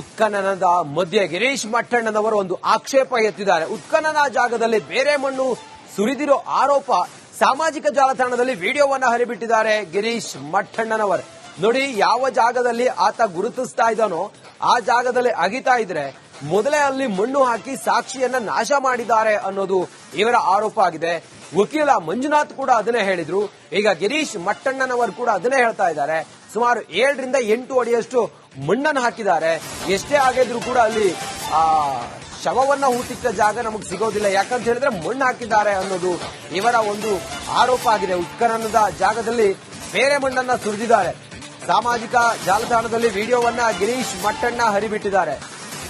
ಉತ್ಖನನದ ಮಧ್ಯೆ ಗಿರೀಶ್ ಮಟ್ಟಣ್ಣನವರು ಒಂದು ಆಕ್ಷೇಪ ಎತ್ತಿದ್ದಾರೆ. ಉತ್ಖನನ ಜಾಗದಲ್ಲಿ ಬೇರೆ ಮಣ್ಣು ಸುರಿದಿರೋ ಆರೋಪ ಸಾಮಾಜಿಕ ಜಾಲತಾಣದಲ್ಲಿ ವಿಡಿಯೋವನ್ನ ಹರಿಬಿಟ್ಟಿದ್ದಾರೆ ಗಿರೀಶ್ ಮಟ್ಟಣ್ಣನವರು. ನೋಡಿ, ಯಾವ ಜಾಗದಲ್ಲಿ ಆತ ಗುರುತಿಸ್ತಾ ಇದ್ದಾನೋ, ಆ ಜಾಗದಲ್ಲಿ ಅಗಿತಾ ಇದ್ರೆ ಮೊದಲೇ ಅಲ್ಲಿ ಮಣ್ಣು ಹಾಕಿ ಸಾಕ್ಷಿಯನ್ನ ನಾಶ ಮಾಡಿದ್ದಾರೆ ಅನ್ನೋದು ಇವರ ಆರೋಪ ಆಗಿದೆ. ವಕೀಲ ಮಂಜುನಾಥ್ ಕೂಡ ಅದನ್ನೇ ಹೇಳಿದ್ರು. ಈಗ ಗಿರೀಶ್ ಮಟ್ಟಣ್ಣನವರು ಕೂಡ ಅದನ್ನೇ ಹೇಳ್ತಾ ಇದ್ದಾರೆ. ಸುಮಾರು ಏಳರಿಂದ ಎಂಟು ಅಡಿಯಷ್ಟು ಮಣ್ಣನ್ನು ಹಾಕಿದ್ದಾರೆ. ಎಷ್ಟೇ ಆಗಿದ್ರು ಕೂಡ ಅಲ್ಲಿ, ಆ, ಶವವನ್ನ ಹೂತಿಟ್ಟ ಜಾಗ ನಮಗೆ ಸಿಗೋದಿಲ್ಲ. ಯಾಕಂತ ಹೇಳಿದ್ರೆ ಮಣ್ಣು ಹಾಕಿದ್ದಾರೆ ಅನ್ನೋದು ಇವರ ಒಂದು ಆರೋಪ ಆಗಿದೆ. ಉತ್ಖನನದ ಜಾಗದಲ್ಲಿ ಬೇರೆ ಮಣ್ಣನ್ನ ಸುರಿದಿದ್ದಾರೆ. ಸಾಮಾಜಿಕ ಜಾಲತಾಣದಲ್ಲಿ ವಿಡಿಯೋವನ್ನ ಗಿರೀಶ್ ಮಟ್ಟಣ್ಣ ಹರಿಬಿಟ್ಟಿದ್ದಾರೆ.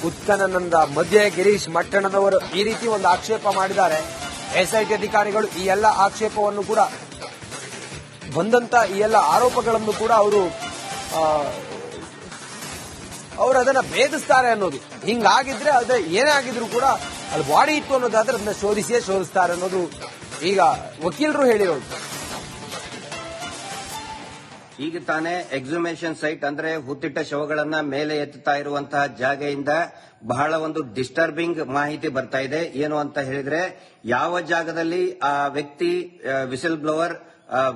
ಉತ್ಖನನದ ಮಧ್ಯೆ ಗಿರೀಶ್ ಮಟ್ಟಣ್ಣನವರು ಈ ರೀತಿ ಒಂದು ಆಕ್ಷೇಪ ಮಾಡಿದ್ದಾರೆ. ಎಸ್ಐಟಿ ಅಧಿಕಾರಿಗಳು ಈ ಎಲ್ಲ ಆಕ್ಷೇಪವನ್ನು ಕೂಡ, ಬಂದಂತ ಈ ಎಲ್ಲ ಆರೋಪಗಳನ್ನು ಕೂಡ ಅವರು ಅವರು ಅದನ್ನ ಭೇದಿಸ್ತಾರೆ ಅನ್ನೋದು. ಹಿಂಗಾಗಿದ್ರೆ ಅದೇ ಏನೇ ಆಗಿದ್ರು ಕೂಡ ಅಲ್ಲಿ ಬಾಡಿ ಇತ್ತು ಅನ್ನೋದಾದ್ರೆ ಅದನ್ನ ಶೋಧಿಸಿಯೇ ಶೋಧಿಸ್ತಾರೆ ಅನ್ನೋದು ಈಗ ವಕೀಲರು ಹೇಳಿರೋದು. ಈಗ ತಾನೇ ಎಕ್ಸುಮೇಷನ್ ಸೈಟ್ ಅಂದ್ರೆ ಹುತ್ತಿಟ್ಟ ಶವಗಳನ್ನ ಮೇಲೆ ಎತ್ತುತ್ತಾ ಇರುವಂತಹ ಜಾಗೆಯಿಂದ ಬಹಳ ಒಂದು ಡಿಸ್ಟರ್ಬಿಂಗ್ ಮಾಹಿತಿ ಬರ್ತಾ ಇದೆ. ಏನು ಅಂತ ಹೇಳಿದ್ರೆ ಯಾವ ಜಾಗದಲ್ಲಿ ಆ ವ್ಯಕ್ತಿ ವಿಸಿಲ್ ಬ್ಲೋವರ್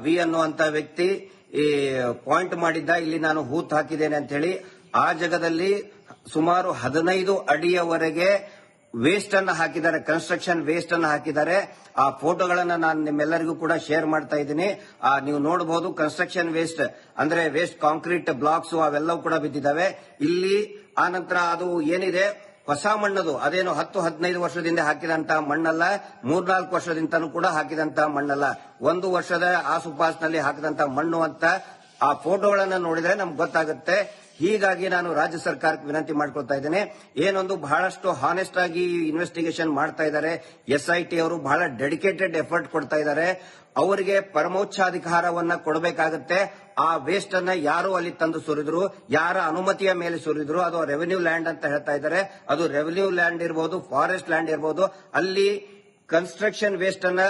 ವಿ ಅನ್ನುವಂತಹ ವ್ಯಕ್ತಿ ಈ ಪಾಯಿಂಟ್ ಮಾಡಿದ್ದ, ಇಲ್ಲಿ ನಾನು ಹೂತ್ ಹಾಕಿದ್ದೇನೆ ಅಂತ ಹೇಳಿ, ಆ ಜಾಗದಲ್ಲಿ ಸುಮಾರು ಹದಿನೈದು ಅಡಿಯವರೆಗೆ ವೇಸ್ಟ್ ಅನ್ನು ಹಾಕಿದ್ದಾರೆ ಕನ್ಸ್ಟ್ರಕ್ಷನ್ ವೇಸ್ಟ್ ಅನ್ನು ಹಾಕಿದ್ದಾರೆ. ಆ ಫೋಟೋಗಳನ್ನು ನಾನು ನಿಮ್ಮೆಲ್ಲರಿಗೂ ಕೂಡ ಶೇರ್ ಮಾಡ್ತಾ ಇದ್ದೀನಿ. ಆ, ನೀವು ನೋಡಬಹುದು ಕನ್ಸ್ಟ್ರಕ್ಷನ್ ವೇಸ್ಟ್ ಅಂದ್ರೆ ವೇಸ್ಟ್ ಕಾಂಕ್ರೀಟ್ ಬ್ಲಾಕ್ಸ್ ಅವೆಲ್ಲವೂ ಕೂಡ ಬಿದ್ದಿದ್ದಾವೆ. ಇಲ್ಲಿ ಆ ನಂತರ ಅದು ಏನಿದೆ? ಹೊಸ ಮಣ್ಣದು, ಅದೇನು ಹತ್ತು, ಹದಿನೈದು ವರ್ಷದಿಂದ ಹಾಕಿದಂತಹ ಮಣ್ಣಲ್ಲ, ಮೂರ್ನಾಲ್ಕು ವರ್ಷದಿಂದನೂ ಕೂಡ ಹಾಕಿದಂತಹ ಮಣ್ಣಲ್ಲ. ಒಂದು ವರ್ಷದ ಆಸುಪಾಸಿನಲ್ಲಿ ಹಾಕಿದಂತಹ ಮಣ್ಣು ಅಂತ ಆ ಫೋಟೋಗಳನ್ನು ನೋಡಿದ್ರೆ ನಮ್ಗೆ ಗೊತ್ತಾಗುತ್ತೆ. ಹೀಗಾಗಿ ನಾನು ರಾಜ್ಯ ಸರ್ಕಾರಕ್ಕೆ ವಿನಂತಿ ಮಾಡ್ಕೊಳ್ತಾ ಇದ್ದೇನೆ. ಏನೊಂದು ಬಹಳಷ್ಟು ಹಾನೆಸ್ಟ್ ಆಗಿ ಇನ್ವೆಸ್ಟಿಗೇಷನ್ ಮಾಡ್ತಾ ಇದ್ದಾರೆ. ಎಸ್ಐಟಿ ಅವರು ಬಹಳ ಡೆಡಿಕೇಟೆಡ್ ಎಫರ್ಟ್ ಕೊಡ್ತಾ ಇದ್ದಾರೆ. ಅವರಿಗೆ ಪರಮೋಚ್ಚಾಧಿಕಾರವನ್ನ ಕೊಡಬೇಕಾಗುತ್ತೆ. ಆ ವೇಸ್ಟ್ ಅನ್ನ ಯಾರು ಅಲ್ಲಿ ತಂದು ಸುರಿದ್ರು, ಯಾರ ಅನುಮತಿಯ ಮೇಲೆ ಸುರಿದ್ರು, ಅದು ರೆವೆನ್ಯೂ ಲ್ಯಾಂಡ್ ಅಂತ ಹೇಳ್ತಾ ಇದ್ದಾರೆ. ಅದು ರೆವೆನ್ಯೂ ಲ್ಯಾಂಡ್ ಇರಬಹುದು ಫಾರೆಸ್ಟ್ ಲ್ಯಾಂಡ್ ಇರಬಹುದು ಅಲ್ಲಿ ಕನ್ಸ್ಟ್ರಕ್ಷನ್ ವೇಸ್ಟ್ ಅನ್ನ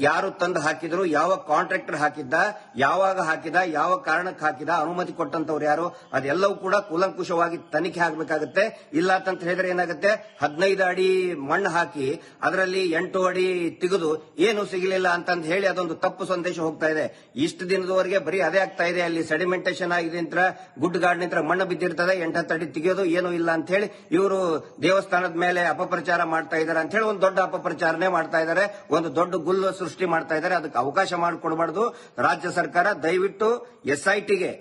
ಯಾರು ತಂದು ಹಾಕಿದ್ರು, ಯಾವ ಕಾಂಟ್ರಾಕ್ಟರ್ ಹಾಕಿದ್ದ, ಯಾವಾಗ ಹಾಕಿದ, ಯಾವ ಕಾರಣಕ್ಕೆ ಹಾಕಿದ, ಅನುಮತಿ ಕೊಟ್ಟಂತವ್ರು ಯಾರು, ಅದೆಲ್ಲವೂ ಕೂಡ ಕೂಲಂಕುಷವಾಗಿ ತನಿಖೆ ಆಗಬೇಕಾಗುತ್ತೆ. ಇಲ್ಲ ಅಂತ ಹೇಳಿದ್ರೆ ಏನಾಗುತ್ತೆ? ಹದಿನೈದು ಅಡಿ ಮಣ್ಣು ಹಾಕಿ ಅದರಲ್ಲಿ ಎಂಟು ಅಡಿ ತೆಗೆದು ಏನು ಸಿಗಲಿಲ್ಲ ಅಂತಂದು ಹೇಳಿ ಅದೊಂದು ತಪ್ಪು ಸಂದೇಶ ಹೋಗ್ತಾ ಇದೆ. ಇಷ್ಟು ದಿನದವರೆಗೆ ಬರೀ ಅದೇ ಆಗ್ತಾ ಇದೆ. ಅಲ್ಲಿ ಸೆಡಿಮೆಂಟೇಷನ್ ಆಗಿದೆ ಅಂತ ಗುಡ್ ಗಾರ್ಡ್ ನಿಂತ್ರ ಮಣ್ಣು ಬಿದ್ದಿರ್ತದೆ ಎಂಟತ್ತು ಅಡಿ ತೆಗೆಯೋದು ಏನೂ ಇಲ್ಲ ಅಂತ ಹೇಳಿ ಇವರು ದೇವಸ್ಥಾನದ ಮೇಲೆ ಅಪಪ್ರಚಾರ ಮಾಡ್ತಾ ಇದ್ದಾರೆ ಅಂತ ಹೇಳಿ ಒಂದು ದೊಡ್ಡ ಅಪಪ್ರಚಾರನೇ ಮಾಡ್ತಾ ಇದ್ದಾರೆ. ಒಂದು ದೊಡ್ಡ ಗುಲ್ಲು ಸೃಷ್ಟಿ ಮಾಡ್ತಾ ಇದ್ದಾರೆ, ಅದಕ್ಕೆ ಅವಕಾಶ ಮಾಡಿಕೊಡಬಾರ್ದು. ರಾಜ್ಯ ಸರ್ಕಾರ ದಯವಿಟ್ಟು ಎಸ್ಐಟಿಗೆ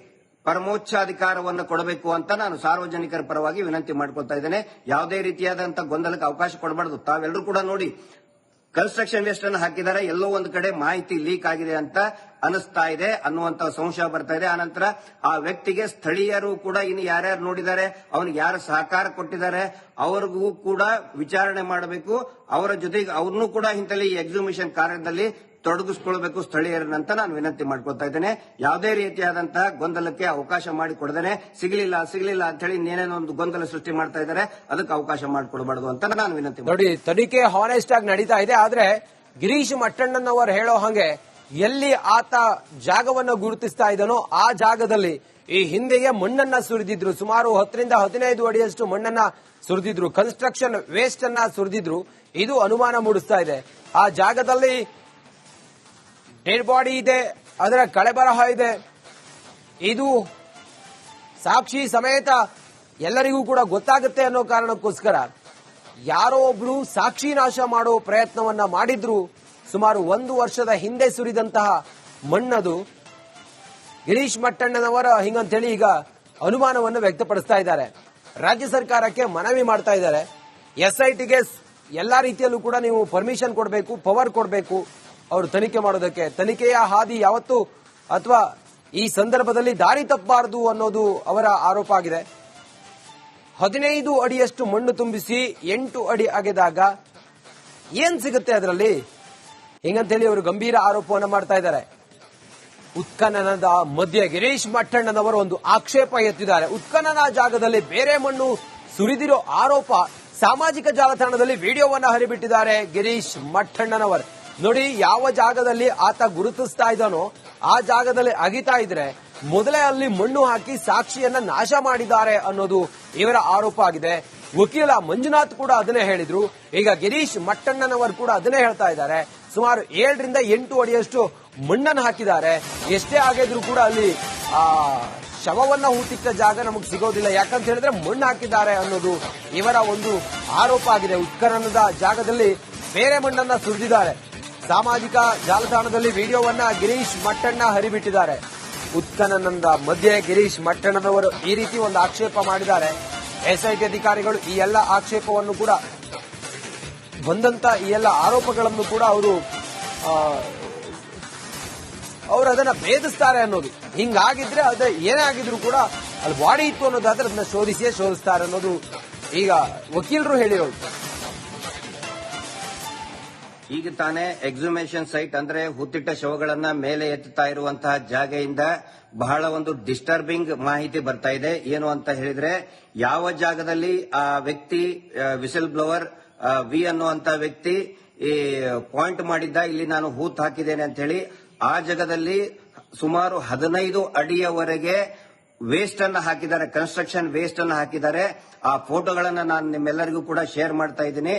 ಪರಮೋಚ್ಚಾಧಿಕಾರವನ್ನು ಕೊಡಬೇಕು ಅಂತ ನಾನು ಸಾರ್ವಜನಿಕರ ಪರವಾಗಿ ವಿನಂತಿ ಮಾಡ್ಕೊಳ್ತಾ ಇದ್ದೇನೆ. ಯಾವುದೇ ರೀತಿಯಾದಂತಹ ಗೊಂದಲಕ್ಕೆ ಅವಕಾಶ ಕೊಡಬಾರ್ದು. ತಾವೆಲ್ಲರೂ ಕೂಡ ನೋಡಿ ಕನ್ಸ್ಟ್ರಕ್ಷನ್ ವೇಸ್ಟ್ ಅನ್ನು ಹಾಕಿದ್ದಾರೆ. ಎಲ್ಲೋ ಒಂದು ಕಡೆ ಮಾಹಿತಿ ಲೀಕ್ ಆಗಿದೆ ಅಂತ ಅನಿಸ್ತಾ ಇದೆ, ಅನ್ನುವಂತ ಸಂಶಯ ಬರ್ತಾ ಇದೆ. ಆನಂತರ ಆ ವ್ಯಕ್ತಿಗೆ ಸ್ಥಳೀಯರು ಕೂಡ ಇನ್ನು ಯಾರ್ಯಾರು ನೋಡಿದ್ದಾರೆ, ಅವನಿಗೆ ಯಾರು ಸಹಕಾರ ಕೊಟ್ಟಿದ್ದಾರೆ, ಅವ್ರಿಗೂ ಕೂಡ ವಿಚಾರಣೆ ಮಾಡಬೇಕು. ಅವರ ಜೊತೆಗೆ ಅವ್ರನ್ನೂ ಕೂಡ ಇಂತಲ್ಲಿ ಎಕ್ಸಿಬಿಷನ್ ಕಾರ್ಯದಲ್ಲಿ ತೊಡಗಿಸ್ಕೊಳ್ಬೇಕು ಸ್ಥಳೀಯರನ್ನಂತ ನಾನು ವಿನಂತಿ ಮಾಡ್ಕೊಳ್ತಾ ಇದ್ದೇನೆ. ಯಾವುದೇ ರೀತಿಯಾದಂತಹ ಗೊಂದಲಕ್ಕೆ ಅವಕಾಶ ಮಾಡಿಕೊಡದೇನೆ. ಸಿಗಲಿಲ್ಲ ಸಿಗಲಿಲ್ಲ ಅಂತ ಹೇಳಿ ಇನ್ನೇನೇನೋ ಒಂದು ಗೊಂದಲ ಸೃಷ್ಟಿ ಮಾಡ್ತಾ ಇದ್ದಾರೆ. ಅದಕ್ಕೆ ಅವಕಾಶ ಮಾಡಿಕೊಡಬಾರ್ದು ಅಂತ ನಾನು ವಿನಂತಿ. ನೋಡಿ, ತನಿಖೆ ಹಾನೆಸ್ಟ್ ಆಗಿ ನಡೀತಾ ಇದೆ. ಆದ್ರೆ ಗಿರೀಶ್ ಮಟ್ಟಣ್ಣನವರು ಹೇಳೋ ಹಾಗೆ ಎಲ್ಲಿ ಆತ ಜಾಗವನ್ನು ಗುರುತಿಸ್ತಾ ಇದ್ದಾನೋ ಆ ಜಾಗದಲ್ಲಿ ಈ ಹಿಂದೆಯೇ ಮಣ್ಣನ್ನ ಸುರಿದಿದ್ರು. ಸುಮಾರು ಹತ್ತರಿಂದ ಹದಿನೈದು ಅಡಿಯಷ್ಟು ಮಣ್ಣನ್ನ ಸುರಿದಿದ್ರು. ಕನ್ಸ್ಟ್ರಕ್ಷನ್ ವೇಸ್ಟ್ ಅನ್ನ ಸುರಿದಿದ್ರು. ಇದು ಅನುಮಾನ ಮೂಡಿಸ್ತಾ ಇದೆ. ಆ ಜಾಗದಲ್ಲಿ ಡೆಡ್ ಬಾಡಿ ಇದೆ, ಅದರ ಕಳೆಬರಹ ಇದೆ. ಇದು ಸಾಕ್ಷಿ ಸಮೇತ ಎಲ್ಲರಿಗೂ ಕೂಡ ಗೊತ್ತಾಗುತ್ತೆ ಅನ್ನೋ ಕಾರಣಕ್ಕೋಸ್ಕರ ಯಾರೋ ಒಬ್ರು ಸಾಕ್ಷಿ ನಾಶ ಮಾಡೋ ಪ್ರಯತ್ನವನ್ನ ಮಾಡಿದ್ರು ಸುಮಾರು ಒಂದು ವರ್ಷದ ಹಿಂದೆ ಸುರಿದಂತಹ ಮಣ್ಣದು. ಗಿರೀಶ್ ಮಟ್ಟಣ್ಣನವರ ಹಿಂಗಂತೇಳಿ ಈಗ ಅನುಮಾನವನ್ನು ವ್ಯಕ್ತಪಡಿಸ್ತಾ ಇದ್ದಾರೆ. ರಾಜ್ಯ ಸರ್ಕಾರಕ್ಕೆ ಮನವಿ ಮಾಡ್ತಾ ಇದ್ದಾರೆ. ಎಸ್ಐಟಿಗೆ ಎಲ್ಲಾ ರೀತಿಯಲ್ಲೂ ಕೂಡ ನೀವು ಪರ್ಮಿಷನ್ ಕೊಡಬೇಕು ಪವರ್ ಕೊಡಬೇಕು. ಅವರು ತನಿಖೆ ಮಾಡೋದಕ್ಕೆ. ತನಿಖೆಯ ಹಾದಿ ಯಾವತ್ತು? ಅಥವಾ ಈ ಸಂದರ್ಭದಲ್ಲಿ ದಾರಿ ತಪ್ಪಬಾರದು ಅನ್ನೋದು ಅವರ ಆರೋಪ ಆಗಿದೆ. ಹದಿನೈದು ಅಡಿಯಷ್ಟು ಮಣ್ಣು ತುಂಬಿಸಿ ಎಂಟು ಅಡಿ ಅಗೆದಾಗ ಏನ್ ಸಿಗುತ್ತೆ ಅದರಲ್ಲಿ? ಹಿಂಗಂತೇಳಿ ಅವರು ಗಂಭೀರ ಆರೋಪವನ್ನು ಮಾಡ್ತಾ ಇದ್ದಾರೆ. ಉತ್ಖನನದ ಮಧ್ಯೆ ಗಿರೀಶ್ ಮಟ್ಟಣ್ಣನವರು ಒಂದು ಆಕ್ಷೇಪ ಎತ್ತಿದ್ದಾರೆ. ಉತ್ಖನನ ಜಾಗದಲ್ಲಿ ಬೇರೆ ಮಣ್ಣು ಸುರಿದಿರೋ ಆರೋಪ ಸಾಮಾಜಿಕ ಜಾಲತಾಣದಲ್ಲಿ ವಿಡಿಯೋವನ್ನ ಹರಿಬಿಟ್ಟಿದ್ದಾರೆ ಗಿರೀಶ್ ಮಟ್ಟಣ್ಣನವರು. ನೋಡಿ, ಯಾವ ಜಾಗದಲ್ಲಿ ಆತ ಗುರುತಿಸ್ತಾ ಇದ್ದಾನೋ, ಆ ಜಾಗದಲ್ಲಿ ಅಗಿತಾ ಇದ್ರೆ ಮೊದಲೇ ಅಲ್ಲಿ ಮಣ್ಣು ಹಾಕಿ ಸಾಕ್ಷಿಯನ್ನ ನಾಶ ಮಾಡಿದ್ದಾರೆ ಅನ್ನೋದು ಇವರ ಆರೋಪ ಆಗಿದೆ. ವಕೀಲ ಮಂಜುನಾಥ್ ಕೂಡ ಅದನ್ನೇ ಹೇಳಿದ್ರು. ಈಗ ಗಿರೀಶ್ ಮಟ್ಟಣ್ಣನವರು ಕೂಡ ಅದನ್ನೇ ಹೇಳ್ತಾ ಇದ್ದಾರೆ. ಸುಮಾರು ಏಳರಿಂದ ಎಂಟು ಅಡಿಯಷ್ಟು ಮಣ್ಣನ್ನು ಹಾಕಿದ್ದಾರೆ. ಎಷ್ಟೇ ಆಗಿದ್ರು ಕೂಡ ಅಲ್ಲಿ, ಆ, ಶವವನ್ನ ಹೂತಿಟ್ಟ ಜಾಗ ನಮಗೆ ಸಿಗೋದಿಲ್ಲ. ಯಾಕಂತ ಹೇಳಿದ್ರೆ ಮಣ್ಣು ಹಾಕಿದ್ದಾರೆ ಅನ್ನೋದು ಇವರ ಒಂದು ಆರೋಪ ಆಗಿದೆ. ಉತ್ಖನನದ ಜಾಗದಲ್ಲಿ ಬೇರೆ ಮಣ್ಣನ್ನ ಸುರಿದಿದ್ದಾರೆ. ಸಾಮಾಜಿಕ ಜಾಲತಾಣದಲ್ಲಿ ವಿಡಿಯೋವನ್ನ ಗಿರೀಶ್ ಮಟ್ಟಣ್ಣ ಹರಿಬಿಟ್ಟಿದ್ದಾರೆ. ಉತ್ಖನನದ ಮಧ್ಯೆ ಗಿರೀಶ್ ಮಟ್ಟಣ್ಣನವರು ಈ ರೀತಿ ಒಂದು ಆಕ್ಷೇಪ ಮಾಡಿದ್ದಾರೆ. ಎಸ್ಐಟಿ ಅಧಿಕಾರಿಗಳು ಈ ಎಲ್ಲ ಆಕ್ಷೇಪವನ್ನು ಕೂಡ ಬಂದಂತ ಈ ಎಲ್ಲ ಆರೋಪಗಳನ್ನು ಕೂಡ ಅವರು ಅವರು ಅದನ್ನ ಭೇದಿಸ್ತಾರೆ ಅನ್ನೋದು. ಹಿಂಗಾಗಿದ್ರೆ ಅದೇ ಏನೇ ಆಗಿದ್ರು ಕೂಡ ಅಲ್ಲಿ ಬಾಡಿ ಇತ್ತು ಅನ್ನೋದಾದ್ರೆ ಅದನ್ನ ಶೋಧಿಸಿಯೇ ಶೋಧಿಸ್ತಾರೆ ಅನ್ನೋದು ಈಗ ವಕೀಲರು ಹೇಳಿರೋದು. ಈಗ ತಾನೇ ಎಕ್ಸುಮೇಷನ್ ಸೈಟ್ ಅಂದ್ರೆ ಹುತ್ತಿಟ್ಟ ಶವಗಳನ್ನ ಮೇಲೆ ಎತ್ತುತ್ತಾ ಇರುವಂತಹ ಜಾಗೆಯಿಂದ ಬಹಳ ಒಂದು ಡಿಸ್ಟರ್ಬಿಂಗ್ ಮಾಹಿತಿ ಬರ್ತಾ ಇದೆ. ಏನು ಅಂತ ಹೇಳಿದ್ರೆ ಯಾವ ಜಾಗದಲ್ಲಿ ಆ ವ್ಯಕ್ತಿ ವಿಸಿಲ್ ಬ್ಲೋವರ್ ವಿ ಅನ್ನುವಂತ ವ್ಯಕ್ತಿ ಈ ಪಾಯಿಂಟ್ ಮಾಡಿದ್ದ, ಇಲ್ಲಿ ನಾನು ಹೂತ್ ಹಾಕಿದ್ದೇನೆ ಅಂತ ಹೇಳಿ ಆ ಜಾಗದಲ್ಲಿ ಸುಮಾರು ಹದಿನೈದು ಅಡಿಯವರೆಗೆ ವೇಸ್ಟ್ ಅನ್ನು ಹಾಕಿದ್ದಾರೆ ಕನ್ಸ್ಟ್ರಕ್ಷನ್ ವೇಸ್ಟ್ ಅನ್ನು ಹಾಕಿದ್ದಾರೆ. ಆ ಫೋಟೋಗಳನ್ನು ನಾನು ನಿಮ್ಮೆಲ್ಲರಿಗೂ ಕೂಡ ಶೇರ್ ಮಾಡ್ತಾ ಇದ್ದೀನಿ.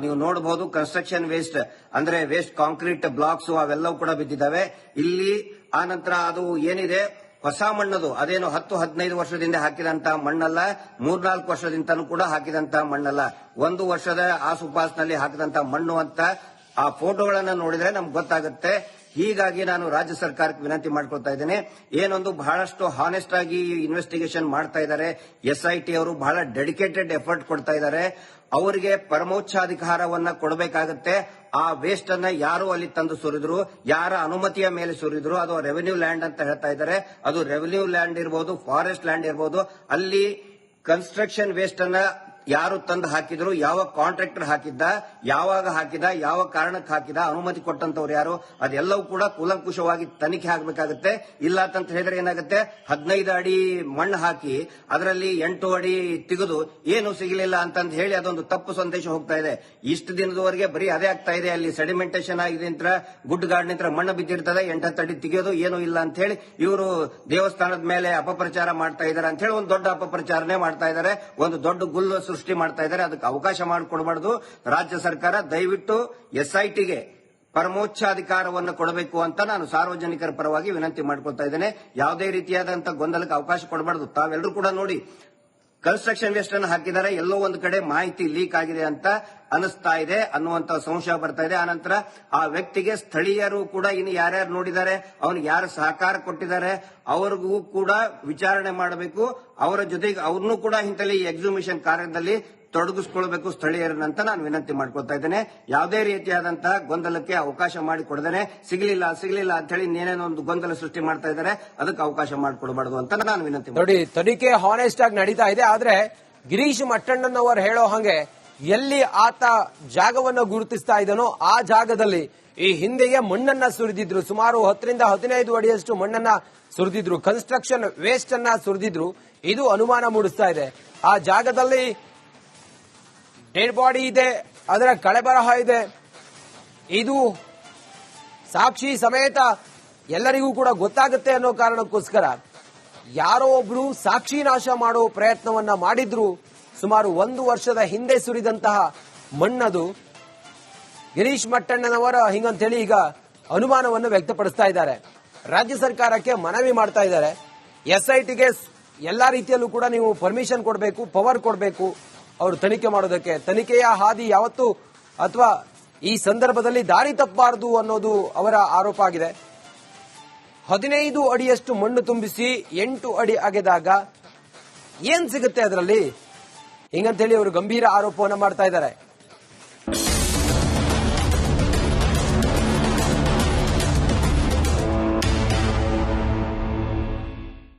ನೀವು ನೋಡಬಹುದು ಕನ್ಸ್ಟ್ರಕ್ಷನ್ ವೇಸ್ಟ್ ಅಂದ್ರೆ ವೇಸ್ಟ್ ಕಾಂಕ್ರೀಟ್ ಬ್ಲಾಕ್ಸ್ ಅವೆಲ್ಲವೂ ಕೂಡ ಬಿದ್ದಿದ್ದಾವೆ. ಇಲ್ಲಿ ಆ ನಂತರ ಅದು ಏನಿದೆ? ಹೊಸ ಮಣ್ಣದು, ಅದೇನು ಹತ್ತು, ಹದಿನೈದು ವರ್ಷದಿಂದ ಹಾಕಿದಂತ ಮಣ್ಣಲ್ಲ, ಮೂರ್ನಾಲ್ಕು ವರ್ಷದಿಂದನೂ ಕೂಡ ಹಾಕಿದಂತ ಮಣ್ಣಲ್ಲ. ಒಂದು ವರ್ಷದ ಆಸುಪಾಸಿನಲ್ಲಿ ಹಾಕಿದಂತ ಮಣ್ಣು ಅಂತ ಆ ಫೋಟೋಗಳನ್ನು ನೋಡಿದ್ರೆ ನಮ್ಗೆ ಗೊತ್ತಾಗುತ್ತೆ. ಹೀಗಾಗಿ ನಾನು ರಾಜ್ಯ ಸರ್ಕಾರಕ್ಕೆ ವಿನಂತಿ ಮಾಡ್ಕೊಳ್ತಾ ಇದ್ದೇನೆ. ಏನೊಂದು ಬಹಳಷ್ಟು ಹಾನೆಸ್ಟ್ ಆಗಿ ಇನ್ವೆಸ್ಟಿಗೇಷನ್ ಮಾಡ್ತಾ ಇದ್ದಾರೆ. ಎಸ್ಐಟಿ ಅವರು ಬಹಳ ಡೆಡಿಕೇಟೆಡ್ ಎಫರ್ಟ್ ಕೊಡ್ತಾ ಇದ್ದಾರೆ. ಅವರಿಗೆ ಪರಮೋಚ್ಚಾಧಿಕಾರವನ್ನ ಕೊಡಬೇಕಾಗತ್ತೆ. ಆ ವೇಸ್ಟ್ ಅನ್ನ ಯಾರು ಅಲ್ಲಿ ತಂದು ಸುರಿದ್ರು, ಯಾರ ಅನುಮತಿಯ ಮೇಲೆ ಸುರಿದ್ರು, ಅದು ರೆವೆನ್ಯೂ ಲ್ಯಾಂಡ್ ಅಂತ ಹೇಳ್ತಾ ಇದ್ದಾರೆ. ಅದು ರೆವೆನ್ಯೂ ಲ್ಯಾಂಡ್ ಇರಬಹುದು ಫಾರೆಸ್ಟ್ ಲ್ಯಾಂಡ್ ಇರಬಹುದು ಅಲ್ಲಿ ಕನ್ಸ್ಟ್ರಕ್ಷನ್ ವೇಸ್ಟ್ ಅನ್ನ ಯಾರು ತಂದು ಹಾಕಿದ್ರು, ಯಾವ ಕಾಂಟ್ರಾಕ್ಟರ್ ಹಾಕಿದ್ದ, ಯಾವಾಗ ಹಾಕಿದ, ಯಾವ ಕಾರಣಕ್ಕೆ ಹಾಕಿದ, ಅನುಮತಿ ಕೊಟ್ಟಂತವ್ರು ಯಾರು, ಅದೆಲ್ಲವೂ ಕೂಡ ಕೂಲಂಕುಷವಾಗಿ ತನಿಖೆ ಆಗಬೇಕಾಗುತ್ತೆ. ಇಲ್ಲ ಅಂತ ಹೇಳಿದ್ರೆ ಏನಾಗುತ್ತೆ? ಹದಿನೈದು ಅಡಿ ಮಣ್ಣು ಹಾಕಿ ಅದರಲ್ಲಿ ಎಂಟು ಅಡಿ ತೆಗೆದು ಏನು ಸಿಗಲಿಲ್ಲ ಅಂತಂದು ಹೇಳಿ ಅದೊಂದು ತಪ್ಪು ಸಂದೇಶ ಹೋಗ್ತಾ ಇದೆ. ಇಷ್ಟು ದಿನದವರೆಗೆ ಬರೀ ಅದೇ ಆಗ್ತಾ ಇದೆ. ಅಲ್ಲಿ ಸೆಡಿಮೆಂಟೇಷನ್ ಆಗಿದೆ ಅಂತ ಗುಡ್ ಗಾರ್ಡ್ ನಿಂತ್ರ ಮಣ್ಣು ಬಿದ್ದಿರ್ತದೆ. ಎಂಟತ್ತು ಅಡಿ ತೆಗೆಯೋದು ಏನು ಇಲ್ಲ ಅಂತ ಹೇಳಿ ಇವರು ದೇವಸ್ಥಾನದ ಮೇಲೆ ಅಪಪ್ರಚಾರ ಮಾಡ್ತಾ ಇದ್ದಾರೆ ಅಂತ ಹೇಳಿ ಒಂದು ದೊಡ್ಡ ಅಪಪ್ರಚಾರನೆ ಮಾಡ್ತಾ ಇದ್ದಾರೆ ಒಂದು ದೊಡ್ಡ ಗುಲ್ಲು ಸೃಷ್ಟಿ ಮಾಡ್ತಾ ಇದ್ದಾರೆ, ಅದಕ್ಕೆ ಅವಕಾಶ ಮಾಡಿಕೊಡಬಾರ್ದು. ರಾಜ್ಯ ಸರ್ಕಾರ ದಯವಿಟ್ಟು ಎಸ್ಐಟಿಗೆ ಪರಮೋಚ್ಚಾಧಿಕಾರವನ್ನು ಕೊಡಬೇಕು ಅಂತ ನಾನು ಸಾರ್ವಜನಿಕರ ಪರವಾಗಿ ವಿನಂತಿ ಮಾಡ್ಕೊಳ್ತಾ ಇದ್ದೇನೆ. ಯಾವುದೇ ರೀತಿಯಾದಂತಹ ಗೊಂದಲಕ್ಕೆ ಅವಕಾಶ ಕೊಡಬಾರ್ದು. ತಾವೆಲ್ಲರೂ ಕೂಡ ನೋಡಿ ಕನ್ಸ್ಟ್ರಕ್ಷನ್ ವೇಸ್ಟ್ ಅನ್ನು ಹಾಕಿದ್ದಾರೆ. ಎಲ್ಲೋ ಒಂದು ಕಡೆ ಮಾಹಿತಿ ಲೀಕ್ ಆಗಿದೆ ಅಂತ ಅನಿಸ್ತಾ ಇದೆ, ಅನ್ನುವಂತ ಸಂಶಯ ಬರ್ತಾ ಇದೆ. ಆನಂತರ ಆ ವ್ಯಕ್ತಿಗೆ ಸ್ಥಳೀಯರು ಕೂಡ ಇನ್ನು ಯಾರ್ಯಾರು ನೋಡಿದ್ದಾರೆ, ಅವನಿಗೆ ಯಾರು ಸಹಕಾರ ಕೊಟ್ಟಿದ್ದಾರೆ, ಅವ್ರಿಗೂ ಕೂಡ ವಿಚಾರಣೆ ಮಾಡಬೇಕು. ಅವರ ಜೊತೆಗೆ ಅವ್ರನ್ನೂ ಕೂಡ ಇಂತಲ್ಲಿ ಎಕ್ಸಿಬಿಷನ್ ಕಾರ್ಯದಲ್ಲಿ ತೊಡಗಿಸ್ಕೊಳ್ಬೇಕು ಸ್ಥಳೀಯರನ್ನಂತ ನಾನು ವಿನಂತಿ ಮಾಡ್ಕೊಳ್ತಾ ಇದ್ದೇನೆ. ಯಾವುದೇ ರೀತಿಯಾದಂತಹ ಗೊಂದಲಕ್ಕೆ ಅವಕಾಶ ಮಾಡಿಕೊಡದೇನೆ. ಸಿಗಲಿಲ್ಲ ಸಿಗಲಿಲ್ಲ ಅಂತ ಹೇಳಿ ಇನ್ನೇನೇನೋ ಒಂದು ಗೊಂದಲ ಸೃಷ್ಟಿ ಮಾಡ್ತಾ ಇದ್ದಾರೆ. ಅದಕ್ಕೆ ಅವಕಾಶ ಮಾಡಿಕೊಡಬಾರ್ದು ಅಂತ ನಾನು ವಿನಂತಿ. ನೋಡಿ, ತನಿಖೆ ಹಾನೆಸ್ಟ್ ಆಗಿ ನಡೀತಾ ಇದೆ. ಆದ್ರೆ ಗಿರೀಶ್ ಮಟ್ಟಣ್ಣನವರು ಹೇಳೋ ಹಾಗೆ ಎಲ್ಲಿ ಆತ ಜಾಗವನ್ನು ಗುರುತಿಸ್ತಾ ಇದ್ದಾನೋ ಆ ಜಾಗದಲ್ಲಿ ಈ ಹಿಂದೆಯೇ ಮಣ್ಣನ್ನ ಸುರಿದಿದ್ರು. ಸುಮಾರು ಹತ್ತರಿಂದ ಹದಿನೈದು ಅಡಿಯಷ್ಟು ಮಣ್ಣನ್ನ ಸುರಿದಿದ್ರು. ಕನ್ಸ್ಟ್ರಕ್ಷನ್ ವೇಸ್ಟ್ ಅನ್ನ ಸುರಿದಿದ್ರು. ಇದು ಅನುಮಾನ ಮೂಡಿಸ್ತಾ ಇದೆ. ಆ ಜಾಗದಲ್ಲಿ ಡೆಡ್ ಬಾಡಿ ಇದೆ, ಅದರ ಕಳೆಬರಹ ಇದೆ. ಇದು ಸಾಕ್ಷಿ ಸಮೇತ ಎಲ್ಲರಿಗೂ ಕೂಡ ಗೊತ್ತಾಗುತ್ತೆ ಅನ್ನೋ ಕಾರಣಕ್ಕೋಸ್ಕರ ಯಾರೋ ಒಬ್ರು ಸಾಕ್ಷಿ ನಾಶ ಮಾಡೋ ಪ್ರಯತ್ನವನ್ನ ಮಾಡಿದ್ರು ಸುಮಾರು ಒಂದು ವರ್ಷದ ಹಿಂದೆ ಸುರಿದಂತಹ ಮಣ್ಣದು. ಗಿರೀಶ್ ಮಟ್ಟಣ್ಣನವರ ಹಿಂಗಂತೇಳಿ ಈಗ ಅನುಮಾನವನ್ನು ವ್ಯಕ್ತಪಡಿಸ್ತಾ ಇದ್ದಾರೆ. ರಾಜ್ಯ ಸರ್ಕಾರಕ್ಕೆ ಮನವಿ ಮಾಡ್ತಾ ಇದ್ದಾರೆ. ಎಸ್ಐಟಿಗೆ ಎಲ್ಲಾ ರೀತಿಯಲ್ಲೂ ಕೂಡ ನೀವು ಪರ್ಮಿಷನ್ ಕೊಡಬೇಕು ಪವರ್ ಕೊಡಬೇಕು. ಅವರು ತನಿಖೆ ಮಾಡೋದಕ್ಕೆ, ತನಿಖೆಯ ಹಾದಿ ಯಾವತ್ತು ಅಥವಾ ಈ ಸಂದರ್ಭದಲ್ಲಿ ದಾರಿ ತಪ್ಪಬಾರದು ಅನ್ನೋದು ಅವರ ಆರೋಪ ಆಗಿದೆ. ಹದಿನೈದು ಅಡಿಯಷ್ಟು ಮಣ್ಣು ತುಂಬಿಸಿ ಎಂಟು ಅಡಿ ಅಗೆದಾಗ ಏನ್ ಸಿಗುತ್ತೆ ಅದರಲ್ಲಿ? ಹಿಂಗಂತೇಳಿ ಅವರು ಗಂಭೀರ ಆರೋಪವನ್ನು ಮಾಡ್ತಾ ಇದ್ದಾರೆ.